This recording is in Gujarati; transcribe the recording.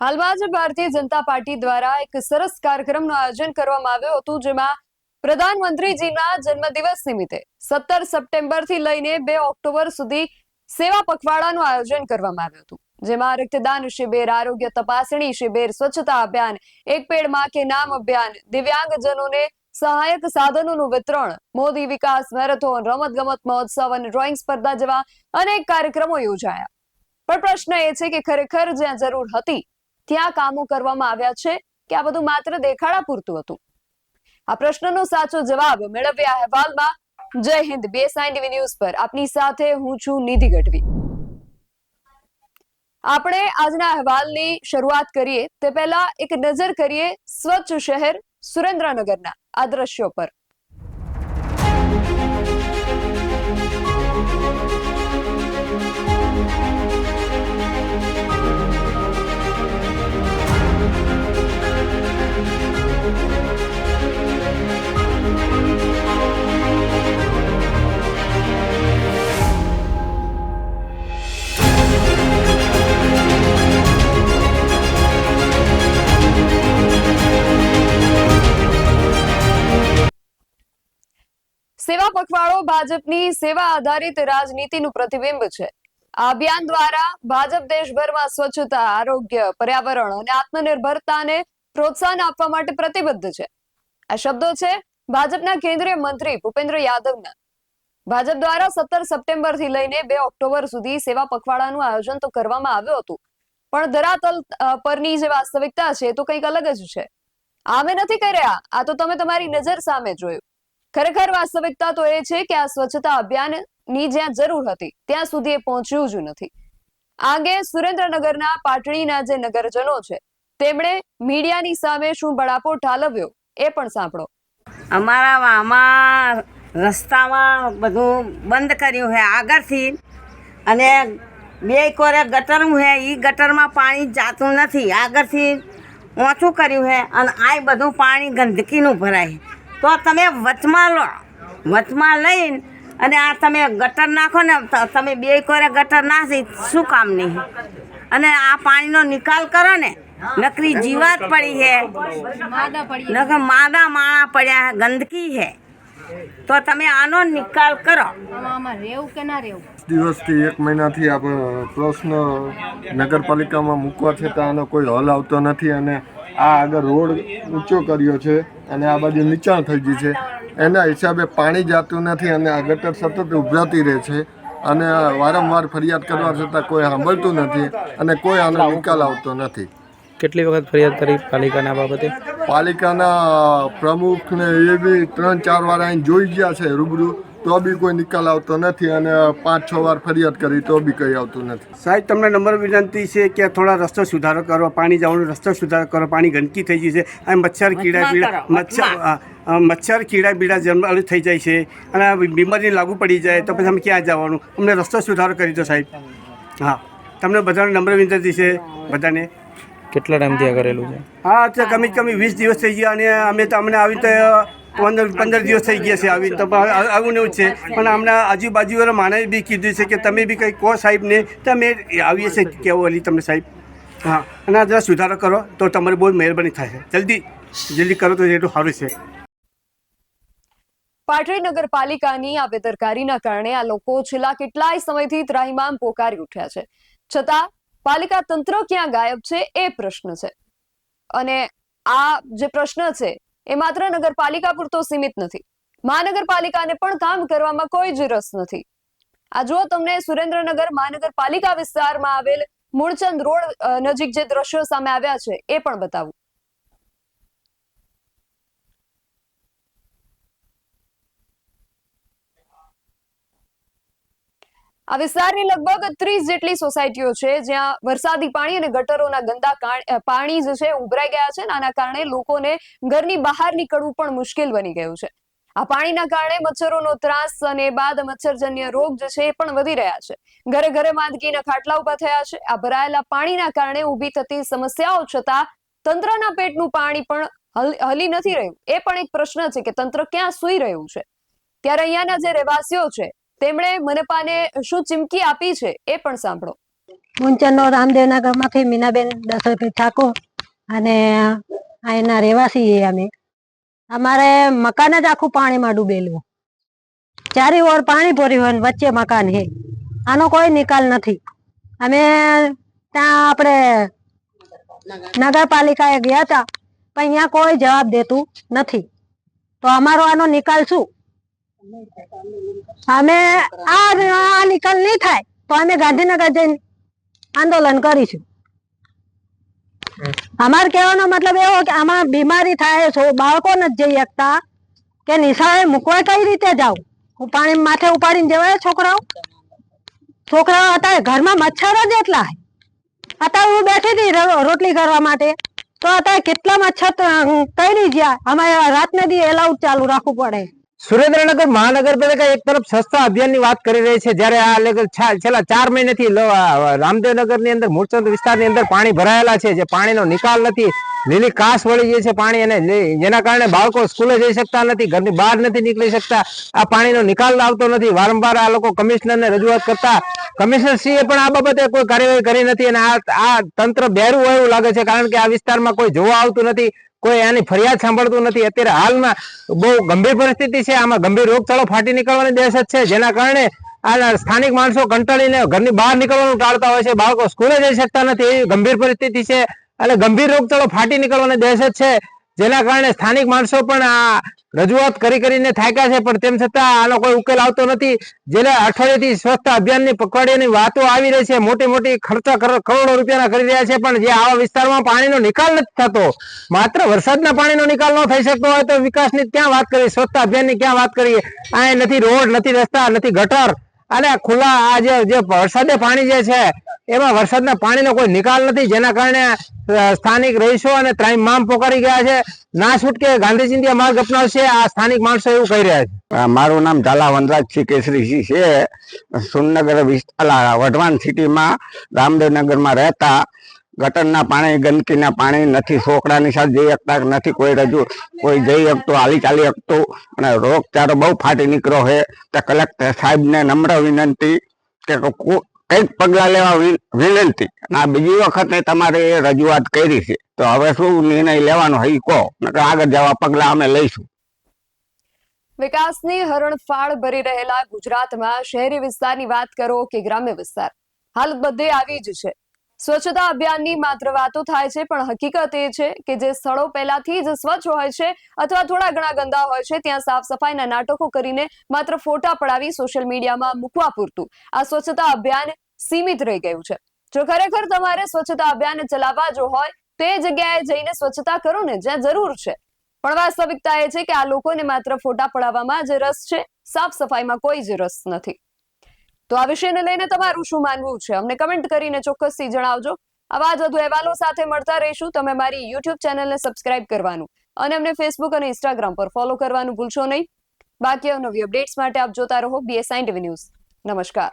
હાલમાં જ ભારતીય જનતા પાર્ટી દ્વારા એક સરસ કાર્યક્રમનું આયોજન કરવામાં આવ્યું હતું, જેમાં પ્રધાનમંત્રીજીના જન્મદિવસ નિમિત્તે સત્તર સપ્ટેમ્બરથી લઈને બે ઓક્ટોબર સુધી સેવા પખવાડાનું આયોજન કરવામાં આવ્યું હતું, જેમાં રક્તદાન શિબિર, આરોગ્ય તપાસણી શિબિર, સ્વચ્છતા અભિયાન, એક પેડમાં કે નામ અભિયાન, દિવ્યાંગજનોને સહાયક સાધનોનું વિતરણ, મોદી વિકાસ મેરેથોન રમત ગમત મહોત્સવ અને ડ્રોઈંગ સ્પર્ધા જેવા અનેક કાર્યક્રમો યોજાયા. પણ પ્રશ્ન એ છે કે ખરેખર જ્યાં જરૂર હતી ત્યાં કામો કરવામાં આવ્યા છે કે આ બધું માત્ર દેખાડા પૂરતું હતું. આ પ્રશ્નનો સાચો જવાબ મેળવ્યા અહેવાલમાં જય હિન્દ બીએસઆઈ ટીવી ન્યૂઝ પર. આપની સાથે હું છું નિધિ ગઢવી. આપણે આજના અહેવાલની શરૂઆત કરીએ તે પહેલા એક નજર કરીએ સ્વચ્છ શહેર સુરેન્દ્રનગરના આ દ્રશ્યો પર. સેવા પખવાડો ભાજપની સેવા આધારિત રાજનીતિનું પ્રતિબિંબ છે. આ અભિયાન દ્વારા ભાજપ દેશભરમાં સ્વચ્છતા, આરોગ્ય, પર્યાવરણ અને આત્મનિર્ભરતાને પ્રોત્સાહન આપવા માટે પ્રતિબદ્ધ છે. આ શબ્દો છે ભાજપના કેન્દ્રીય મંત્રી ભૂપેન્દ્ર યાદવના. ભાજપ દ્વારા સત્તર સપ્ટેમ્બરથી લઈને બે ઓક્ટોબર સુધી સેવા પખવાડાનું આયોજન તો કરવામાં આવ્યું હતું. પણ ધરાતલ પરની જે વાસ્તવિકતા છે તો કંઈક અલગ જ છે. આમે નથી કર્યા. આ તો તમે તમારી નજર સામે જોયું. ખરેખર વાસ્તવિકતા તો એ છે કે આ સ્વચ્છતા અભિયાનની જ્યાં જરૂર હતી, ત્યાં સુધી એ પહોંચ્યું જ નથી. આ અંગે સુરેન્દ્રનગરના પાટણીના જે નગરજનો છે, તેમણે મીડિયાની સામે શું બળાપો ઠાલવ્યો એ પણ સાંભળો. અમારા આમાં રસ્તામાં બધું બંધ કર્યું છે આગળથી અને બે કોરે ગટરનું છે એ ગટરમાં પાણી જાતું નથી. આગળથી ઓછું કર્યું છે અને આ બધું પાણી ગંદકીનું ભરાય. તો તમે વચમાં લો. વચમાં લઈને અને આ તમે ગટર નાખો ને તમે બે કોરે ગટર નાખી શું કામ નહીં. અને આ પાણીનો નિકાલ કરો ને નકરી જીવાત પડી છે નકર માદા માણા પડ્યા છે ગંદકી છે તો તમે આનો નિકાલ કરો. દિવસથી એક મહિનાથી આ પ્રશ્ન નગરપાલિકામાં મૂકવા છતાં આનો કોઈ હલ આવતો નથી અને આ આગળ રોડ ઊંચો કર્યો છે. અને આ બાજુ નીચાણ થઈ ગઈ છે. એના હિસાબે પાણી જાતું નથી અને આ ગટર સતત ઉભરાતી રહે છે. અને વારંવાર ફરિયાદ કરવા છતાં કોઈ સાંભળતું નથી અને કોઈ આનો નિકાલ આવતો નથી. કેટલી વખત ફરિયાદ કરી પાલિકાના બાબતે? પાલિકાના પ્રમુખને એ બી ત્રણ ચાર વાર અહીં જોઈ ગયા છે રૂબરૂ. તો બી કોઈ નિકાલ આવતો નથી અને પાંચ છ વાર ફરિયાદ કરી તો બી કંઈ આવતું નથી. સાહેબ તમને નંબર વિનંતી છે કે થોડા રસ્તો સુધારો કરો પાણી જવાનો રસ્તો સુધારો કરો પાણી ગંદકી થઈ ગઈ છે અને મચ્છર કીડા પીડા મચ્છર મચ્છર. કીડા બીડા જન્મ થઈ જાય છે અને બીમારી લાગુ પડી જાય તો પછી અમે ક્યાં જવાનું? અમને રસ્તો સુધારો કરી દો સાહેબ. હા તમને બધાનો નંબર વિનંતી છે બધાને. કેટલા ટાઈમથી આ કરેલું છે? હા તો કમી કમી વીસ દિવસ થઈ ગયા અને અમે તો અમને આવી રીતે પંદર પંદર દિવસ થઈ ગયા છે આવી. આવું એવું છે. પણ હમણાં આજુબાજુવાળા માણસે બી કીધું છે કે તમે બી કંઈ કહો સાહેબને, તો અમે આવીએ છીએ. કેવું અલી તમને સાહેબ? હા. અને આ જરા સુધારો કરો, તો તમારી બહુ મહેરબાની થશે જલ્દી જલ્દી કરો તો એટલું સારું છે. પાટડી નગરપાલિકાની આ બેદરકારીના કારણે આ લોકો છેલ્લા કેટલાય સમયથી ત્રાહિમામ પોકારી ઉઠ્યા છે. છતાં, પાલિકા તંત્ર ક્યાં ગાયબ છે એ પ્રશ્ન છે. અને આ જે પ્રશ્ન છે એ માત્ર નગરપાલિકા પૂરતો સીમિત નથી. મહાનગરપાલિકાને પણ કામ કરવામાં કોઈ જ રસ નથી. આ જો તમને સુરેન્દ્રનગર મહાનગરપાલિકા વિસ્તારમાં આવેલ મૂળચંદ રોડ નજીક જે દ્રશ્યો સામે આવ્યા છે, એ પણ બતાવું. આ વિસ્તારની લગભગ ત્રીસ જેટલી સોસાયટીઓ છે, જ્યાં વરસાદી પાણી અને ગટરોના ગંદા પાણી જે છે ઉભરાઈ ગયા છે આના કારણે લોકોને ઘરની બહાર નીકળવું પણ મુશ્કેલ બની ગયું છે. આ પાણીના કારણે મચ્છરોનો ત્રાસ અને બાદ મચ્છરજન્ય રોગ જે છે એ પણ વધી રહ્યા છે. ઘરે ઘરે માંદગીના ખાટલા ઊભા થયા છે. આ ભરાયેલા પાણીના કારણે ઊભી થતી સમસ્યાઓ છતાં તંત્રના પેટનું પાણી પણ હલ- નથી રહ્યું. એ પણ એક પ્રશ્ન છે કે તંત્ર ક્યાં સૂઈ રહ્યું છે? ત્યારે અહીંયાના જે રહેવાસીઓ છે તેમણે મનપાને શું ચીમકી આપી છે એ પણ સાંભળો. મુંચનનો રામદેવનગરમાંથી મીનાબેન દશરથભાઈ ઠાકોર અને એના રહેવાસી અમે. અમારે મકાન જ આખું પાણીમાં ડૂબેલું. ચારે ઓર પાણી ભર્યું હોય વચ્ચે મકાન છે. આનો કોઈ નિકાલ નથી. અમે ત્યાં આપણે નગરપાલિકાએ ગયા હતા, પણ અહીંયા કોઈ જવાબ દેતું નથી. તો અમારો આનો નિકાલ શું? અમે આ નિકાલ નહીં થાય તો અમે ગાંધીનગર જઈને આંદોલન કરીશું. અમારે કહેવાનો મતલબ એવો કે આમાં બીમારી થાય છો બાળકો નથી જઈ શકતા કે નિશાળે મૂકવા કઈ રીતે જાવ હું પાણી માથે ઉપાડીને જવાય છોકરાઓ? છોકરાઓ અત્યારે ઘરમાં મચ્છર જ એટલા. અત્યારે હું બેઠી હતી રોટલી કરવા માટે તો અત્યારે કેટલા મચ્છર કરી ગયા. અમારે રાતને દી એલાઉટ ચાલુ રાખવું પડે. સુરેન્દ્રનગર મહાનગરપાલિકા એક તરફ સસ્તા અભિયાનની વાત કરી રહી છે, જ્યારે આ લગભગ છેલ્લા ચાર મહિનાથી રામદેવનગરની અંદર મૂળચંદ વિસ્તારની અંદર પાણી ભરાયેલા છે, જે પાણીનો નિકાલ નથી. લીલી કાસ વળી જાય છે પાણી અને જેના કારણે બાળકો સ્કૂલે જઈ શકતા નથી, ઘરની બહાર નથી નીકળી શકતા. આ પાણીનો નિકાલ આવતો નથી. વારંવાર આ લોકો કમિશનરને રજૂઆત કરતા. કમિશનરશ્રીએ પણ આ બાબતે કોઈ કાર્યવાહી કરી નથી અને આ આ તંત્ર બેરું એવું લાગે છે કારણ કે આ વિસ્તારમાં કોઈ જોવા આવતું નથી, કોઈ આની ફરિયાદ સાંભળતું નથી. અત્યારે હાલમાં બહુ ગંભીર પરિસ્થિતિ છે. આમાં ગંભીર રોગચાળો ફાટી નીકળવાની દહેશત છે. જેના કારણે આ સ્થાનિક માણસો કંટાળીને ઘરની બહાર નીકળવાનું ટાળતા હોય છે. બાળકો સ્કૂલે જઈ શકતા નથી એવી ગંભીર પરિસ્થિતિ છે. અને ગંભીર રોગચાળો ફાટી નીકળવાની દહેશત છે. જેના કારણે સ્થાનિક માણસો પણ આ રજૂઆત કરી કરીને થાક્યા છે, પણ તેમ છતાં આનો કોઈ ઉકેલ આવતો નથી. જેને અઠવાડિયેથી સ્વચ્છતા અભિયાનની પખવાડિયાની વાતો આવી રહી છે મોટી મોટી ખર્ચા કરોડો રૂપિયાના કરી રહ્યા છે, પણ જે આવા વિસ્તારમાં પાણીનો નિકાલ નથી થતો, માત્ર વરસાદના પાણીનો નિકાલ ન થઈ શકતો હોય તો વિકાસની ક્યાં વાત કરીએ? સ્વચ્છતા અભિયાનની ક્યાં વાત કરીએ? આ નથી રોડ, નથી રસ્તા, નથી ગટર. અને ખુલ્લા, આ જે વરસાદે પાણી જે છે એમાં વરસાદના પાણીનો કોઈ નિકાલ નથી, જેના કારણે સ્થાનિક રહીશો અને ત્રાહિમામ પોકારી ગયા છે. ના છૂટકે ગાંધીજી માર્ગ અપનાવશે, આ સ્થાનિક માણસો એવું કહી રહ્યા છે. મારું નામ ઝાલા વનરાજસિંહ કેસરીસિંહ છે. સુનગર વિસ્તાર વઢવાણ સિટીમાં રામદેવનગરમાં રહેતા, ગટરના પાણી, ગંદકીના પાણી નથી છોકરાની સાથે જઈ શકતા નથી, કોઈ રજૂ, કોઈ જઈ શકતું હાલી ચાલી શકતું અને રોગચાળો બહુ ફાટી નીકળ્યો છે. તો કલેક્ટર સાહેબને નમ્ર વિનંતી કો- કંઈક પગલાં લેવા વિનંતી. આ બીજી વખતે તમારે રજૂઆત કરી છે. તો હવે શું નિર્ણય લેવાનો હઈ કહો. આગળ જવા પગલાં અમે લઈશું. વિકાસની હરણફાળ ભરી રહેલા ગુજરાતમાં શહેરી વિસ્તારની વાત કરો કે ગ્રામ્ય વિસ્તાર? હાલત બધે આવી જ છે. સ્વચ્છતા અભિયાનની માત્ર વાતો થાય છે, પણ હકીકત એ છે કે જે સ્થળો પહેલાથી જ સ્વચ્છ હોય છે અથવા થોડા ઘણા ગંદા હોય છે, ત્યાં સાફ સફાઈના નાટકો કરીને માત્ર ફોટા પડાવી સોશિયલ મીડિયામાં મૂકવા પૂરતું. આ સ્વચ્છતા અભિયાન સીમિત રહી ગયું છે. જો ખરેખર તમારે સ્વચ્છતા અભિયાન ચલાવવા જો હોય, તે જગ્યાએ જઈને સ્વચ્છતા કરો ને, જ્યાં જરૂર છે. પણ વાસ્તવિકતા એ છે કે આ લોકોને માત્ર ફોટા પડાવવામાં જ રસ છે, સાફ સફાઈમાં કોઈ જ રસ નથી. તો આ વિષયને લઈને તમારું શું માનવું છે? અમને કમેન્ટ કરીને ચોક્કસથી જણાવજો. આવા જ વધુ અહેવાલો સાથે મળતા રહીશું. તમે મારી યુટ્યુબ ચેનલને સબસ્ક્રાઇબ કરવાનું અને અમને ફેસબુક અને ઇન્સ્ટાગ્રામ પર ફોલો કરવાનું ભૂલશો નહીં. બાકી નવી અપડેટ્સ માટે આપ જોતા રહો બીએસઆઈ ટીવી ન્યૂઝ નમસ્કાર.